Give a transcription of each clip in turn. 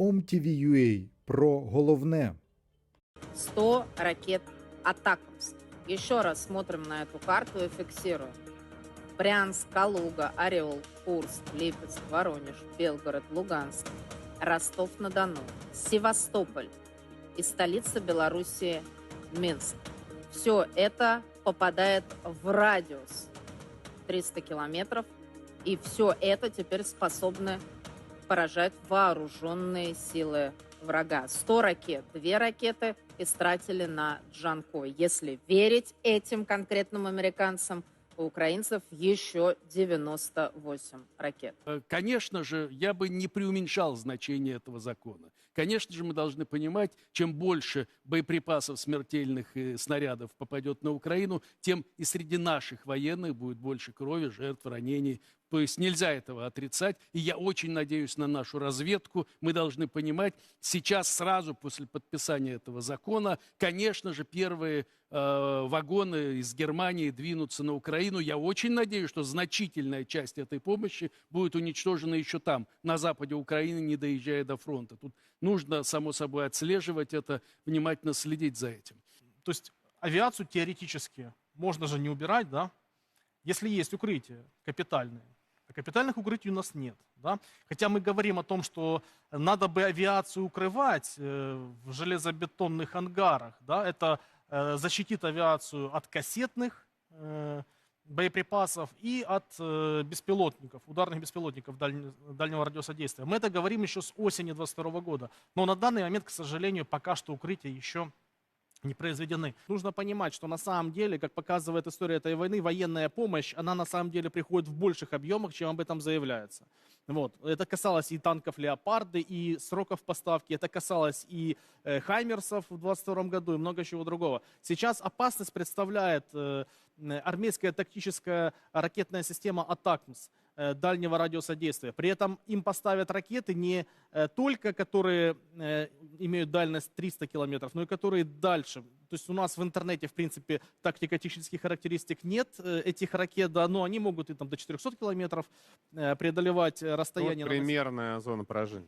OMTV.ua про головне. 100 ракет «Атакамс». Еще раз смотрим на эту карту и фиксируем. Брянск, Калуга, Орел, Курск, Липецк, Воронеж, Белгород, Луганск, Ростов-на-Дону, Севастополь и столица Белоруссии Минск. Все это попадает в радиус 300 километров, и все это теперь способны поражать вооруженные силы врага. 100 ракет, две ракеты истратили на Джанкой. Если верить этим конкретным американцам, у украинцев еще 98 ракет. Э, Конечно же, я бы не преуменьшал значение этого закона. Конечно же, мы должны понимать, чем больше боеприпасов смертельных снарядов попадет на Украину, тем и среди наших военных будет больше крови, жертв, ранений. То есть нельзя этого отрицать. И я очень надеюсь на нашу разведку. Мы должны понимать, сейчас сразу после подписания этого закона, конечно же, первые э, вагоны из Германии двинутся на Украину. Я очень надеюсь, что значительная часть этой помощи будет уничтожена еще там, на западе Украины, не доезжая до фронта. Тут нужно, само собой, отслеживать это, внимательно следить за этим. То есть авиацию теоретически можно же не убирать, да, если есть укрытия капитальные. А капитальных укрытий у нас нет. Да? Хотя мы говорим о том, что надо бы авиацию укрывать э, в железобетонных ангарах. Да? Это э, защитит авиацию от кассетных э, боеприпасов и от беспилотников, ударных беспилотников даль- дальнего радиуса действия. Мы это говорим еще с осени 22 года. Но на данный момент, к сожалению, пока что укрытия еще не произведены. Нужно понимать, что на самом деле, как показывает история этой войны, военная помощь, она на самом деле приходит в больших объемах, чем об этом заявляется. Вот. Это касалось и танков «Леопарды», и сроков поставки, это касалось и э, «Хаймерсов» в 2022 году, и много чего другого. Сейчас опасность представляет э, э, армейская тактическая ракетная система «Атакмс» дальнего радиуса действия. При этом им поставят ракеты не э, только, которые э, имеют дальность 300 километров, но и которые дальше. То есть у нас в интернете, в принципе, тактико-технических характеристик нет э, этих ракет, да, но они могут и там до 400 километров э, преодолевать э, Вот расстояние. на примерная зона поражения.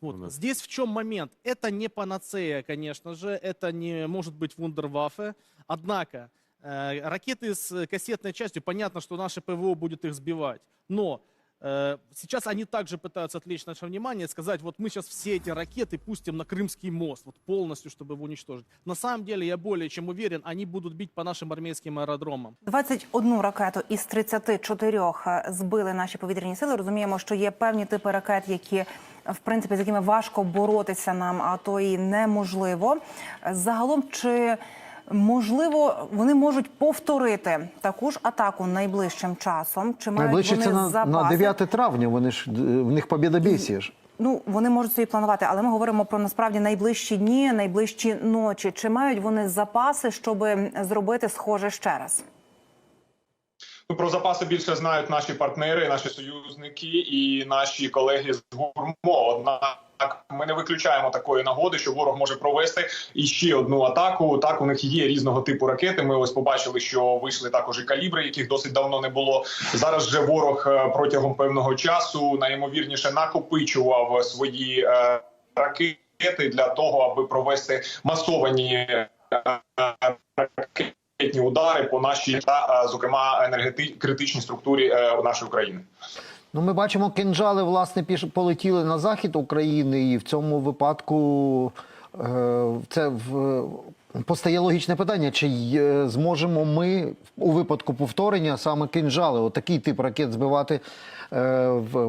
вот. нас. Здесь в чем момент? Это не панацея, конечно же, это не может быть вундерваффе. Однако э, ракеты с кассетной частью, понятно, что наше ПВО будет их сбивать. Но э, сейчас они также пытаются отвлечь наше внимание и сказать, вот мы сейчас все эти ракеты пустим на Крымский мост, вот полностью, чтобы его уничтожить. На самом деле, я более чем уверен, они будут бить по нашим армейским аэродромам. 21 ракету із 34 збили наші повітряні сили. Розуміємо, що є певні типи ракет, які в принципі з якими важко боротися нам, а то і неможливо. Загалом, чи можливо вони можуть повторити таку ж атаку найближчим часом? Чи мають Найближче вони це на, запаси? на 9 травня. Вони ж е, в них побєдобєсія ж. Ну вони можуть собі планувати, але ми говоримо про насправді найближчі дні, найближчі ночі. Чи мають вони запаси, щоб зробити схоже ще раз? Ну, про запаси більше знають наші партнери, наші союзники і наші колеги з гурмо. Однак ми не виключаємо такої нагоди, що ворог може провести іще одну атаку. Так у них є різного типу ракети. Ми ось побачили, що вийшли також і калібри, яких досить давно не було. Зараз же ворог е, протягом певного часу найімовірніше накопичував свої е, ракети для того, аби провести масовані е, ракетні удари по нашій та е, зокрема енергети критичній структурі е, нашої країни. Ну, ми бачимо, кинджали власне полетіли на захід України, і в цьому випадку е, це в, постає логічне питання: чи зможемо ми у випадку повторення саме кинджали, отакий тип ракет збивати?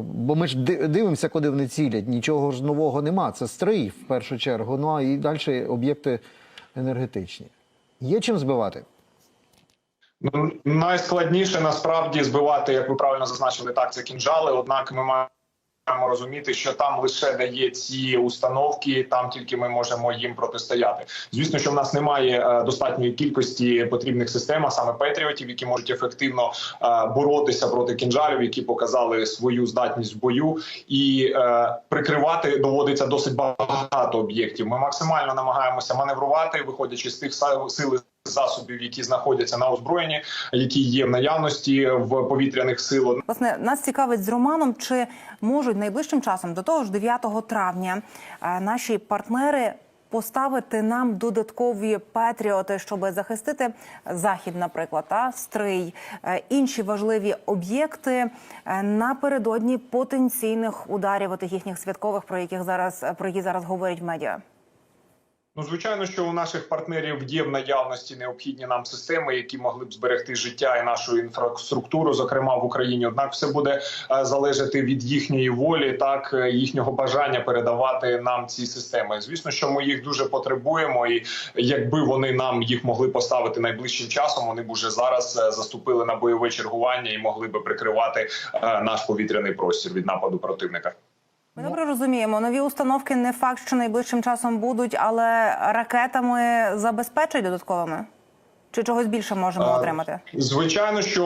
Бо ми ж дивимося, куди вони цілять. Нічого ж нового нема. Це стрий в першу чергу. Ну а і далі об'єкти енергетичні. Є чим збивати? Ну, найскладніше насправді збивати, як ви правильно зазначили, так це кінжали. Однак ми маємо розуміти, що там лише дає ці установки, там тільки ми можемо їм протистояти. Звісно, що в нас немає е, достатньої кількості потрібних систем, а саме петріотів, які можуть ефективно е, боротися проти кінжалів, які показали свою здатність в бою, і е, прикривати доводиться досить багато об'єктів. Ми максимально намагаємося маневрувати, виходячи з тих са- сил і засобів, які знаходяться на озброєнні, які є в наявності в повітряних сил. Власне, нас цікавить з Романом, чи можуть найближчим часом, до того ж 9 травня, е, наші партнери поставити нам додаткові патріоти, щоб захистити захід, наприклад, та стрий, е, інші важливі об'єкти е, напередодні потенційних ударів отих їхніх святкових, про яких зараз про які зараз говорять медіа. Ну, звичайно, що у наших партнерів є в наявності необхідні нам системи, які могли б зберегти життя і нашу інфраструктуру, зокрема в Україні. Однак, все буде е, залежати від їхньої волі, так е, їхнього бажання передавати нам ці системи. Звісно, що ми їх дуже потребуємо, і якби вони нам їх могли поставити найближчим часом, вони б уже зараз е, заступили на бойове чергування і могли би прикривати наш повітряний простір від нападу противника. Ми добре розуміємо, нові установки не факт, що найближчим часом будуть, але ракетами забезпечать додатковими. Чи чогось більше можемо отримати? Звичайно, що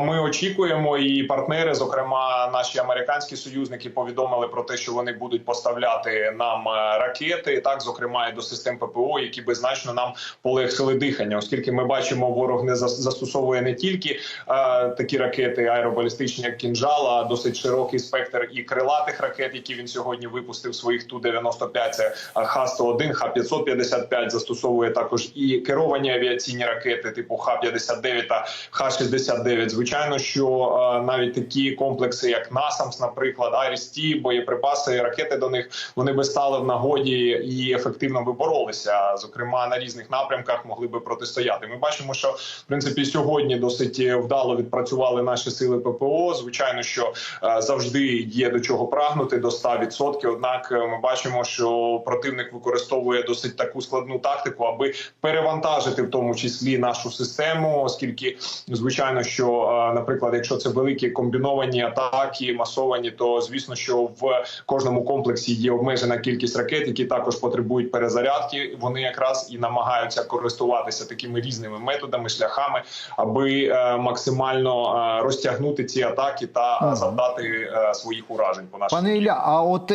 е, ми очікуємо, і партнери, зокрема наші американські союзники, повідомили про те, що вони будуть поставляти нам е, ракети, так зокрема і до систем ППО, які би значно нам полегшили дихання, оскільки ми бачимо, ворог не зас- застосовує не тільки е, такі ракети аеробалістичні, як кінжал, а досить широкий спектр і крилатих ракет, які він сьогодні випустив своїх ту 95 Це Х-101, Х-555, застосовує також і керовані авіаційні ракети типу Х-59 та Х-69. Звичайно, що е, навіть такі комплекси, як НАСАМС, наприклад, Айріс-Ті, боєприпаси, ракети до них вони би стали в нагоді і ефективно би боролися. Зокрема, на різних напрямках могли би протистояти. Ми бачимо, що в принципі сьогодні досить вдало відпрацювали наші сили ППО. Звичайно, що е, завжди є до чого прагнути до 100%. Однак е, ми бачимо, що противник використовує досить таку складну тактику, аби перевантажити в тому числі нашу систему, оскільки звичайно, що, е, наприклад, якщо це великі комбіновані атаки, масовані, то звісно, що в кожному комплексі є обмежена кількість ракет, які також потребують перезарядки. Вони якраз і намагаються користуватися такими різними методами, шляхами, аби е, максимально е, розтягнути ці атаки та Ага. завдати своїх уражень по нашій Пане Ілля, а от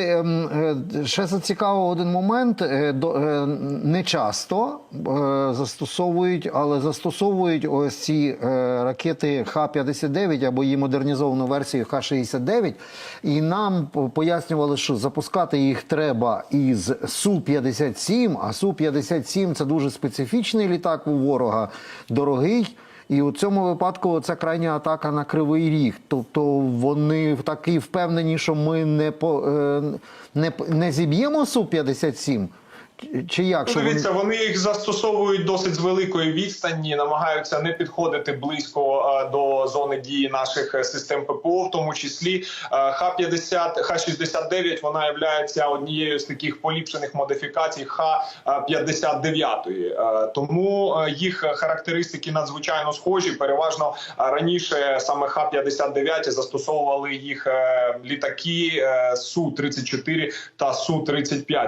ще зацікавив один момент. Не часто застосовують, але застосовують ось ці е, ракети Х-59 або її модернізовану версію Х-69. І нам пояснювали, що запускати їх треба із Су-57, а Су-57 це дуже специфічний літак у ворога, дорогий. І у цьому випадку це крайня атака на кривий ріг. Тобто вони такі впевнені, що ми не по е, не, не зіб'ємо су 57 Чи- як? Що дивіться, вони їх застосовують досить з великої відстані, намагаються не підходити близько е, до зони дії наших е, систем ППО, в тому числі Е, Х-50, Х-69, вона є однією з таких поліпшених модифікацій Х-59. Е, Тому е, їх характеристики надзвичайно схожі. Переважно е, раніше саме Х-59 застосовували їх е, літаки е, Су-34 та Су-35.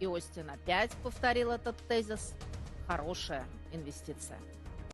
и Остин опять повторил этот тезис, хорошая инвестиция.